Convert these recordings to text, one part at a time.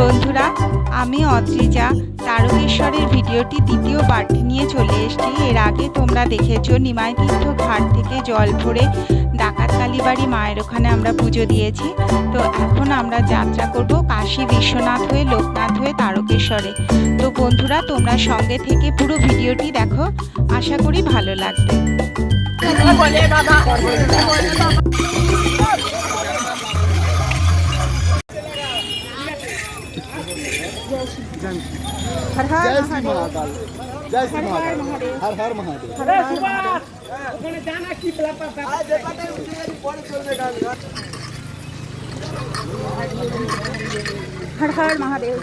বন্ধুরা, আমি অদ্রিজা। তারকেশ্বরের ভিডিওটি দ্বিতীয় পার্টি নিয়ে চলে এসেছি। এর আগে তোমরা দেখেছ নিমাই তীর্থ ঘাট থেকে জল ভরে ডাকাত কালীবাড়ি মায়ের ওখানে আমরা পুজো দিয়েছি। তো এখন আমরা যাত্রা করব কাশী বিশ্বনাথ হয়ে লোকনাথ হয়ে তারকেশ্বরে। তো বন্ধুরা, তোমরা সঙ্গে থেকে পুরো ভিডিওটি দেখো। আশা করি ভালো লাগবে। जय श्री महाकाल जय श्री महाकाल हर हर महादेव হর হর মহাদেব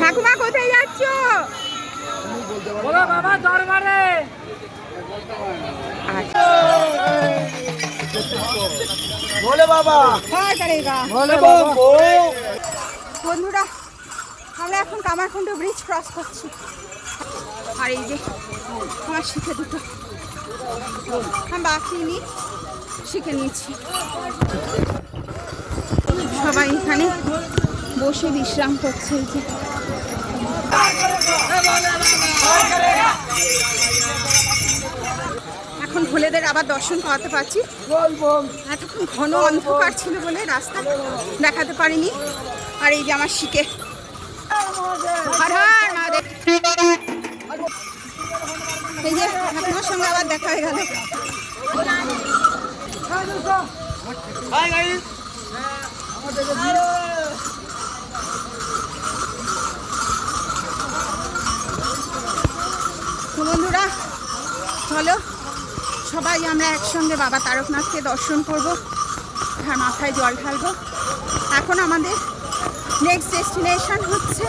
ঠাকুমা কোথায় যাচ্ছ भोले बाबा হয় করেগা भोले बाबा বন্ধুরা, আমরা এখন কামারকুণ্ড ব্রিজ ক্রস করছি। আর এই যে আমার শিখে দুটো। আমি বাকি নি শিখে নিয়েছি। সবাই এখানে বসে বিশ্রাম করছে এই যে। এখন ভোলেদের আবার দর্শন করাতে পারছি। এতক্ষণ ঘন অন্ধকার ছিল বলে রাস্তা দেখাতে পারিনি। আর এই যে আমার শিখে। এই যে ঠাকুমার সঙ্গে আবার দেখা হয়ে গেল। বন্ধুরা চলো সবাই আমরা একসঙ্গে বাবা তারকনাথকে দর্শন করব। আর মাথায় জল ঢালবো। এখন আমাদের নেক্সট ডেস্টিনেশন হচ্ছে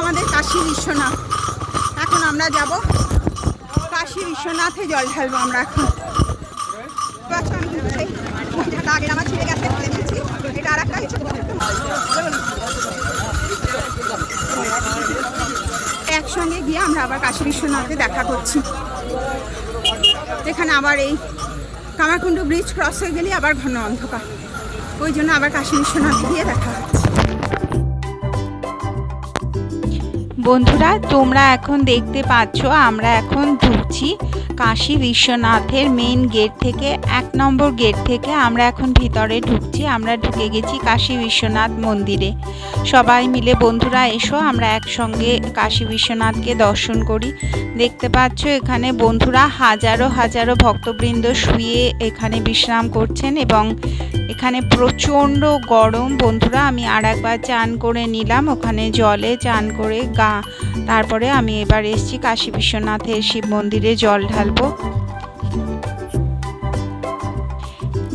আমাদের কাশী বিশ্বনাথ। এখন আমরা যাব কাশী বিশ্বনাথে জল ঢালবো আমরা এখন। আচ্ছা, আমার একসঙ্গে গিয়ে আমরা আবার কাশী বিশ্বনাথে দেখা করছি। এখানে আবার এই কামারকুণ্ড ব্রিজ ক্রস হয়ে গেলে আবার ঘন অন্ধকার। ওই জন্য আবার কাশী বিশ্বনাথ গিয়ে দেখা হচ্ছে। বন্ধুরা তোমরা এখন দেখতে পাচ্ছ আমরা এখন ঢুকছি কাশী বিশ্বনাথের মেন গেট থেকে, এক নম্বর গেট থেকে আমরা এখন ভিতরে ঢুকছি। আমরা ঢুকে গেছি কাশী বিশ্বনাথ মন্দিরে। সবাই মিলে, বন্ধুরা এসো, আমরা একসঙ্গে কাশী বিশ্বনাথকে দর্শন করি। দেখতে পাচ্ছ এখানে বন্ধুরা হাজারো হাজারো ভক্তবৃন্দ শুয়ে এখানে বিশ্রাম করছেন এবং এখানে প্রচণ্ড গরম। বন্ধুরা, আমি আর একবার চান করে নিলাম। ওখানে জলে চান করে গা, তারপরে আমি এবার এসেছি কাশী বিশ্বনাথের শিব মন্দিরে জল ঢালবো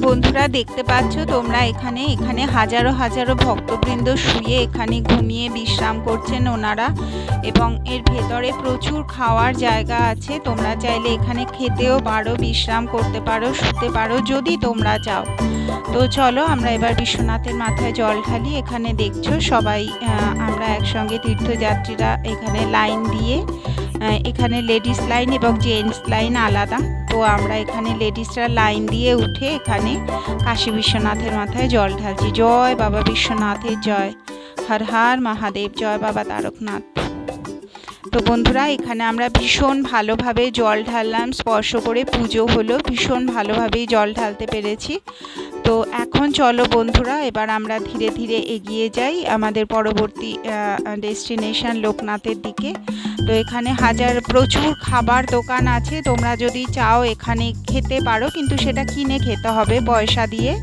বন্ধুরা, দেখতে পাচ্ছ তোমরা এখানে? এখানে হাজারো হাজারো ভক্তবৃন্দ শুয়ে এখানে ঘুমিয়ে বিশ্রাম করছেন ওনারা এবং এর ভেতরে প্রচুর খাওয়ার জায়গা আছে। তোমরা চাইলে এখানে খেতেও পারো, বিশ্রাম করতে পারো, শুতে পারো যদি তোমরা চাও। তো চলো, আমরা এবার বিশ্বনাথের মাথায় জল ঢালি। এখানে দেখছ সবাই আমরা একসঙ্গে তীর্থযাত্রীরা এখানে লাইন দিয়ে এখানে লেডিস লাইন এবং জেন্টস লাইন আলাদা। তো আমরা এখানে লেডিসরা লাইন দিয়ে উঠে এখানে কাশী বিশ্বনাথের মাথায় জল ঢালছি। জয় বাবা বিশ্বনাথের জয়। হর হর মহাদেব, জয় বাবা তারকনাথ। তো বন্ধুরা, এখানে আমরা ভীষণ ভালোভাবে জল ঢাললাম। স্পর্শ করে পুজো হলো। ভীষণ ভালোভাবেই জল ঢালতে পেরেছি। তো এখন চলো বন্ধুরা, এবার আমরা ধীরে ধীরে এগিয়ে যাই আমাদের পরবর্তী ডেস্টিনেশন লোকনাথের দিকে। তো এখানে হাজার, প্রচুর খাবার দোকান আছে, তোমরা যদি চাও এখানে খেতে পারো, কিন্তু সেটা কিনে খেতে হবে পয়সা দিয়ে।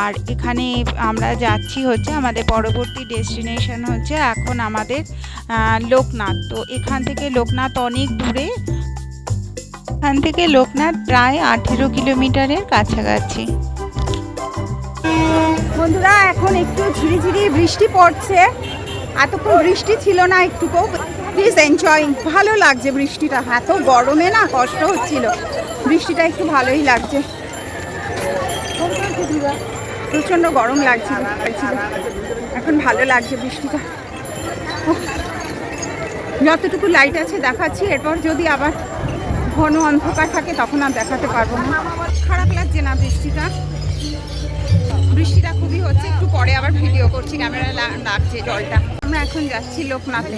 আর এখানে আমরা যাচ্ছি হচ্ছে আমাদের পরবর্তী ডেস্টিনেশন হচ্ছে এখন আমাদের লোকনাথ। তো এখান থেকে লোকনাথ অনেক দূরে। এখান থেকে লোকনাথ প্রায় আঠেরো কিলোমিটারের কাছাকাছি। বন্ধুরা, এখন একটু ঝিরিঝিরি বৃষ্টি পড়ছে। এতক্ষণ বৃষ্টি ছিল না, একটুকু। প্লিজ এনজয় ভালো লাগছে বৃষ্টিটা। এত গরমে না কষ্ট হচ্ছিল। বৃষ্টিটা একটু ভালোই লাগছে। প্রচণ্ড গরম লাগছিল। এখন ভালো লাগছে বৃষ্টিটা। যতটুকু লাইট আছে দেখাচ্ছি। এরপর যদি আবার ঘন অন্ধকার থাকে, তখন আর দেখাতে পারব না। খারাপ লাগছে না বৃষ্টিটা। বৃষ্টিটা খুবই হচ্ছে, একটু পরে আবার ভিডিও করছি ক্যামেরা লাগছে জলটা। আমরা এখন যাচ্ছি লোকনাথে।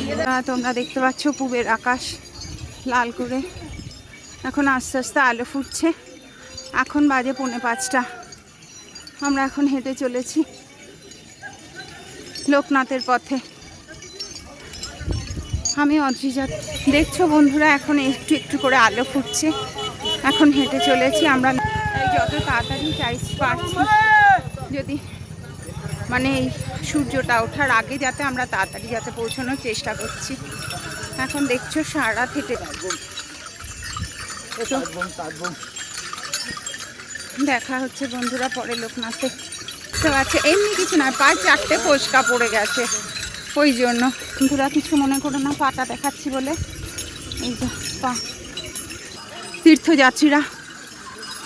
তোমরা দেখতে পাচ্ছ পুবের আকাশ লাল করে। এখন আস্তে আস্তে আলো ফুটছে। এখন বাজে পৌনে পাঁচটা। আমরা এখন হেঁটে চলেছি লোকনাথের পথে। আমি অদ্রিজা। দেখছ বন্ধুরা, এখন একটু একটু করে আলো ফুটছে। এখন হেঁটে চলেছি। আমরা যত তাড়াতাড়ি চাইছি পারছি। যদি মানে এই সূর্যটা ওঠার আগে যাতে আমরা তাড়াতাড়ি যাতে পৌঁছানোর চেষ্টা করছি। এখন দেখছ সারা তো দেখা হচ্ছে বন্ধুরা পরে লোকনাথে। তো আচ্ছা এমনি কিছু না পা চারটে ফোসকা পড়ে গেছে। ওই জন্য বন্ধুরা কিছু মনে করো না, পাটা দেখাচ্ছি বলে। এই যে পা। তীর্থযাত্রীরা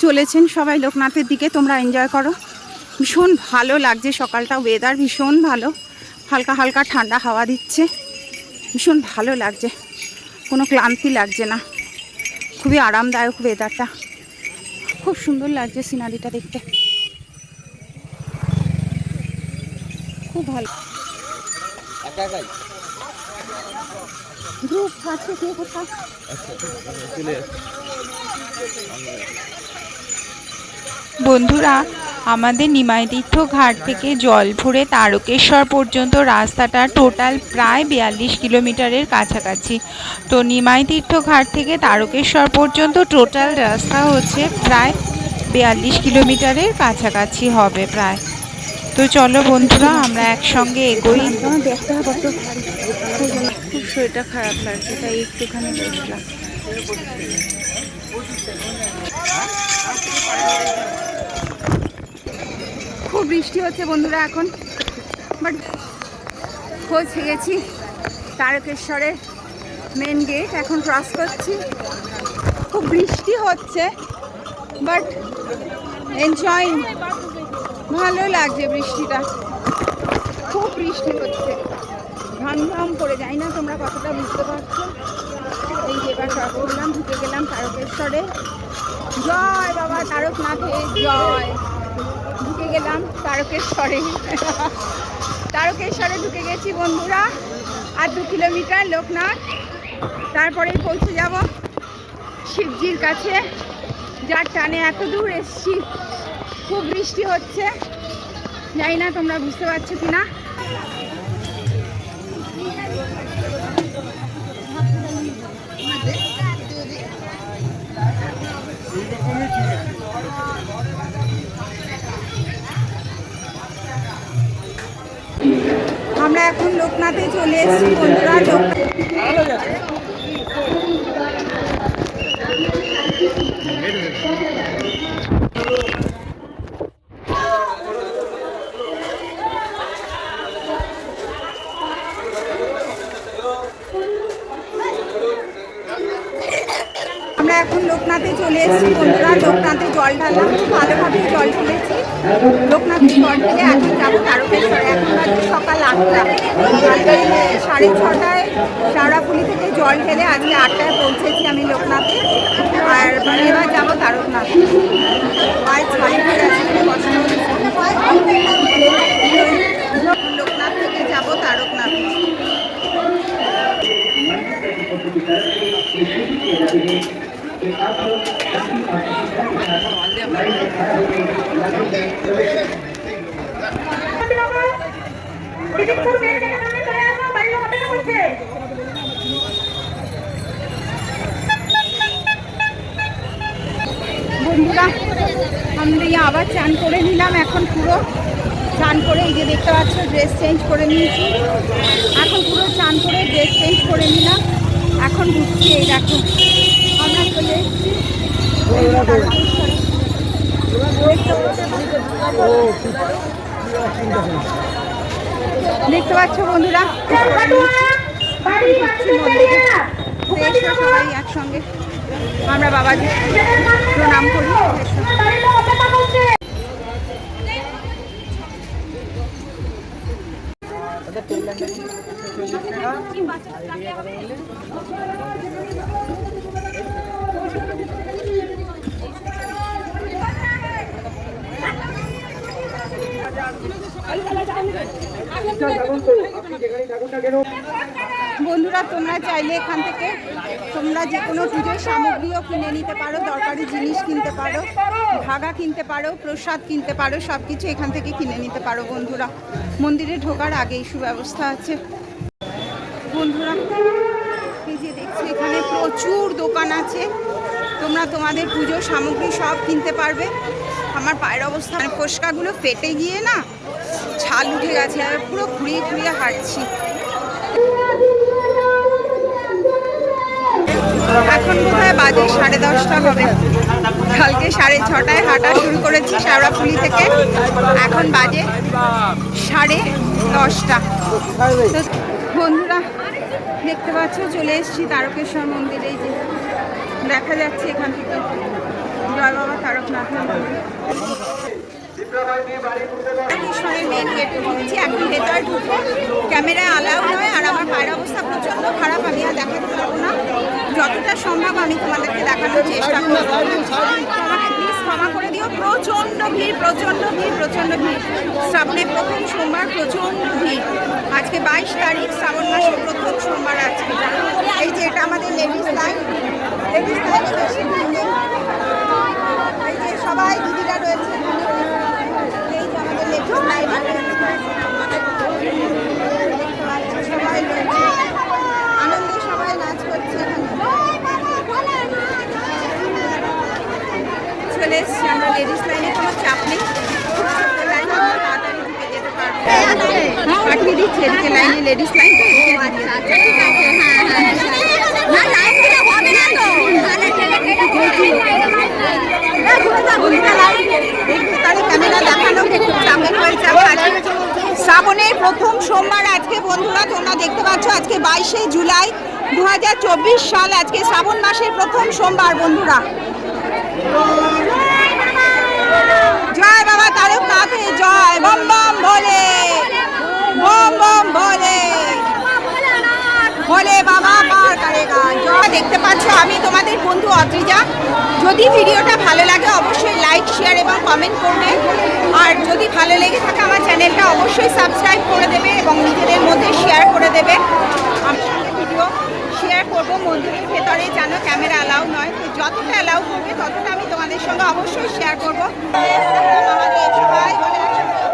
চলেছেন সবাই লোকনাথের দিকে, তোমরা এনজয় করো। ভীষণ ভালো লাগছে, সকালটা ওয়েদার ভীষণ ভালো। হালকা হালকা ঠান্ডা হাওয়া দিচ্ছে, ভীষণ ভালো লাগছে। কোনো ক্লান্তি লাগছে না। খুবই আরামদায়ক ওয়েদারটা খুব সুন্দর লাগছে সিনারিটা দেখতে। খুব ভালো। গ্রুপ আছে কে কোথায়? বন্ধুরা, আমাদের নিমাইতীর্থ ঘাট থেকে জল ভরে তারকেশ্বর পর্যন্ত রাস্তাটা টোটাল প্রায় বিয়াল্লিশ কিলোমিটারের কাছাকাছি। তো নিমাইতীর্থ ঘাট থেকে তারকেশ্বর পর্যন্ত টোটাল রাস্তা হচ্ছে প্রায় বিয়াল্লিশ কিলোমিটারের কাছাকাছি হবে প্রায়। তো চলো বন্ধুরা, আমরা একসঙ্গে এগোই। খুব শরীরটা খারাপ লাগছে, তাই একটুখানি বসলাম। খুব বৃষ্টি হচ্ছে বন্ধুরা এখন। বাট পৌঁছে গেছি তারকেশ্বরের মেন গেট এখন ক্রস করছি। খুব বৃষ্টি হচ্ছে বাট এনজয় ভালো লাগছে বৃষ্টিটা। খুব বৃষ্টি হচ্ছে। ঝাম করে যাই না তোমরা কতটা বুঝতে পারছ। এই যে এবার করলাম, ঢুকে গেলাম তারকেশ্বরে। জয় বাবা তারকনাথে, জয়। গেলাম, তারকেশ্বরে। তারকেশ্বরে ঢুকে গেছি বন্ধুরা, আর দু কিলোমিটার লোকনাথ। তারপরেই পৌঁছে যাব শিবজির কাছে, যার টানে এত দূর এসছি। খুব বৃষ্টি হচ্ছে, জানি না তোমরা বুঝতে পারছ কি না। এখন লোকনাথে চলে এসেছি বন্ধুরা লোকনাথ আমরা এখন লোকনাথে চলে এসেছি বন্ধুরা, লোকনাথে জল ঢাললাম, খুব ভালোভাবে জল ঢেলেছি। লোকনাথে জল ঢেলে এখন যাব তারকেশ্বরে, এখন সকাল আটটা। সাড়ে ছটায় শাওড়াফুলি থেকে জল ঢেলে আজকে আটটায় পৌঁছেছি আমি লোকনাথে। আর এবার যাব তারকনাথ। লোকনাথ থেকে যাব তারকনাথ। বন্ধুরা, আমরা আবার চান করে নিলাম এখন পুরো। চান করে এই যে দেখতে পাচ্ছ ড্রেস চেঞ্জ করে নিয়েছি। এখন পুরো চান করে ড্রেস চেঞ্জ করে নিলাম। এখন ঘুরছি, এই দেখো। আমরা চলে এসেছি। দেখতে পাচ্ছ বন্ধুরা? সবাই একসঙ্গে। আমরা বাবাজি প্রণাম করি। বন্ধুরা, তোমরা চাইলে এখান থেকে তোমরা যে কোনো পুজোর সামগ্রীও কিনে নিতে পারো, দরকারি জিনিস কিনতে পারো, ভাগা কিনতে পারো, প্রসাদ কিনতে পারো সব কিছু এখান থেকে কিনে নিতে পারো বন্ধুরা। মন্দিরে ঢোকার আগেই সুব্যবস্থা আছে। বন্ধুরা, এই যে দেখছ, এখানে প্রচুর দোকান আছে। তোমরা তোমাদের পুজোর সামগ্রী সব কিনতে পারবে। আমার পায়ের অবস্থা মানে ফোসকাগুলো ফেটে গিয়ে না ছাল উঠে গেছে আর পুরো ঘুরিয়ে ঘুরিয়ে হাঁটছি। এখন বোধহয় বাজে সাড়ে দশটা হবে। কালকে সাড়ে ছটায় হাঁটা শুরু করেছি শ্যাওড়াফুলি থেকে। এখন বাজে সাড়ে দশটা। বন্ধুরা, দেখতে পাচ্ছ, চলে এসেছি তারকেশ্বর মন্দিরে। যে দেখা যাচ্ছে এখান থেকে। জয় বাবা তারকনাথের মন্দির তারকেশ্বরের মেন গেটে ঢুকছি এখন ভেতরে ঢুকবো। ক্যামেরায় আলাও নয়, আর আমার পায়ের অবস্থা প্রচণ্ড খারাপ, আমি দেখাতে পারব না। যতটা সম্ভব আমি তোমাদেরকে দেখানোর চেষ্টা ক্ষমা করে দিও। প্রচণ্ড ভিড় প্রচণ্ড ভিড় প্রচণ্ড ভিড়। শ্রাবণের প্রথম সোমবার প্রচণ্ড ভিড়। আজকে বাইশ তারিখ, শ্রাবণ মাসের প্রথম সোমবার আজকে। এই যে এটা আমাদের লেডিস লাইন লেডিস লাইনে ভিড় নেই। এই যে সবাই দিদিরা রয়েছে এই যে আমাদের লেডিস লাইন সবাই রয়েছে আনন্দে সবাই নাচ করছে এখানে চলে এসছি আমরা লেডিস লাইনে কোনো চাপ নেই খুব ছোট্ট লাইন আমরা তাড়াতাড়ি ঢুকে যেতে পারব পাঠিয়ে শ্রাবণের প্রথম সোমবার আজকে বন্ধুরা, তোমরা দেখতে পাচ্ছ আজকে বাইশে জুলাই দু হাজার চব্বিশ সাল, আজকে শ্রাবণ মাসের প্রথম সোমবার বন্ধুরা। জয় বাবা তারকনাথে জয় বম বম ভোলে। বম বম ভোলে ভোলে বাবা পার করেগা। জয় দেখতে পাচ্ছ, আমি তোমাদের বন্ধু অদ্রিজা। যদি ভিডিওটা ভালো লাগে, অবশ্যই লাইক, শেয়ার এবং কমেন্ট করবে। আর যদি ভালো লেগে থাকে আমার চ্যানেলটা, অবশ্যই সাবস্ক্রাইব করে দেবে এবং নিজেদের মধ্যে শেয়ার করে দেবে। আমি ভিডিও শেয়ার করব মন্দিরের ভেতরে, যেন ক্যামেরা অ্যালাউ নয়। তো যতটা অ্যালাউ করবে ততটা আমি তোমাদের সঙ্গে অবশ্যই শেয়ার করব। সবাই বলে একসাথে,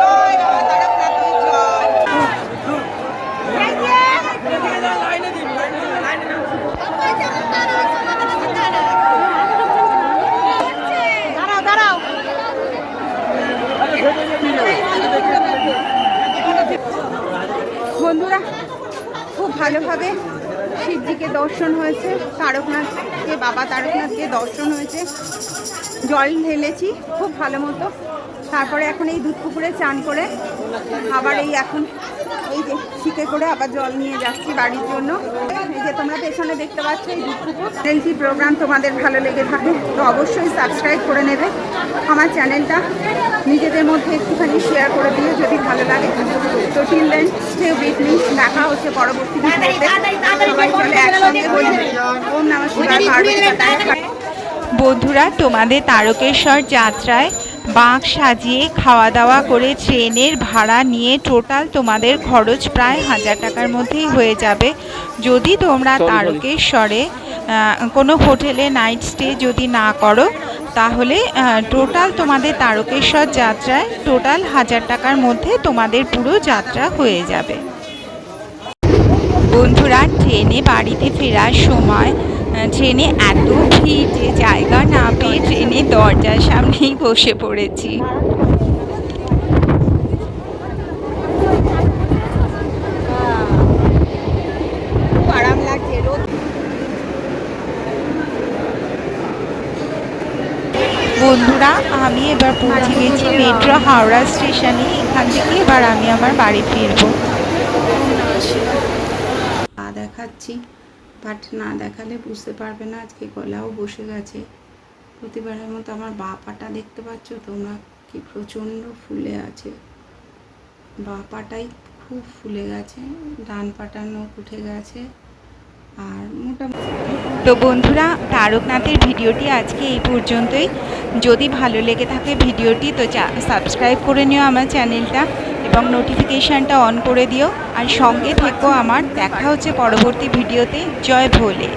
জয় বাবা তারকনাথের জয়। দাঁড়াও দাঁড়াও বন্ধুরা খুব ভালোভাবে শিবজিকে দর্শন হয়েছে তারকনাথকে বাবা তারকনাথকে দর্শন হয়েছে। জল ঢেলেছি খুব ভালো মতো। তারপরে এখন এই দুধ পুকুরে চান করে আবার এই এখন এই যে শিকে করে আবার জল নিয়ে যাচ্ছি বাড়ির জন্য। এই যে তোমরা পেছনে দেখতে পাচ্ছ এই দুধ পুকুর। চ্যানেলটি প্রোগ্রাম তোমাদের ভালো লেগে থাকে তো অবশ্যই সাবস্ক্রাইব করে নেবে। আমার চ্যানেলটা নিজেদের মধ্যে একটুখানি শেয়ার করে দিও যদি ভালো লাগে। তো till then stay with me দেখা হচ্ছে পরবর্তী ভিডিওতে সবাই চলে একসঙ্গে বলি ওম নমঃ শিবায়। পার্বতী মাতায় বন্ধুরা তোমাদের তারকেশ্বর যাত্রায় বাঁক সাজিয়ে খাওয়া দাওয়া করে ট্রেনের ভাড়া নিয়ে টোটাল তোমাদের খরচ প্রায় হাজার টাকার মধ্যেই হয়ে যাবে। যদি তোমরা তারকেশ্বরে কোনো হোটেলে নাইট স্টে যদি না করো তাহলে টোটাল তোমাদের তারকেশ্বর যাত্রায় টোটাল হাজার টাকার মধ্যে তোমাদের পুরো যাত্রা হয়ে যাবে। বন্ধুরা ট্রেনে বাড়িতে ফেরার সময় ট্রেনে এত ভিড় যে জায়গা না পেয়ে ট্রেনের দরজার সামনেই বসে পড়েছি। বন্ধুরা, আমি এবার পৌঁছে গেছি মেট্রো হাওড়া স্টেশনে। এখান থেকে এবার আমি আমার বাড়ি ফিরবো। দেখাচ্ছি। বাট না দেখালে বুঝতে পারবে না, আজকে গলাও বসে গেছে। প্রতিবারের মতো আমার বা পাটা দেখতে পাচ্ছ? তোমরা কি প্রচণ্ড ফুলে আছে। বা পাটাই খুব ফুলে গেছে, ডান পাটা নখ উঠে গেছে, আর মোটামুটি তো বন্ধুরা, তারকনাথের ভিডিওটি আজকে এই পর্যন্তই। যদি ভালো লেগে থাকে ভিডিওটি, তো সাবস্ক্রাইব করে নিও আমার চ্যানেলটা এবং নোটিফিকেশানটা অন করে দিও। আর সঙ্গে থেকো আমার, দেখা হচ্ছে পরবর্তী ভিডিওতে। জয় ভোলে।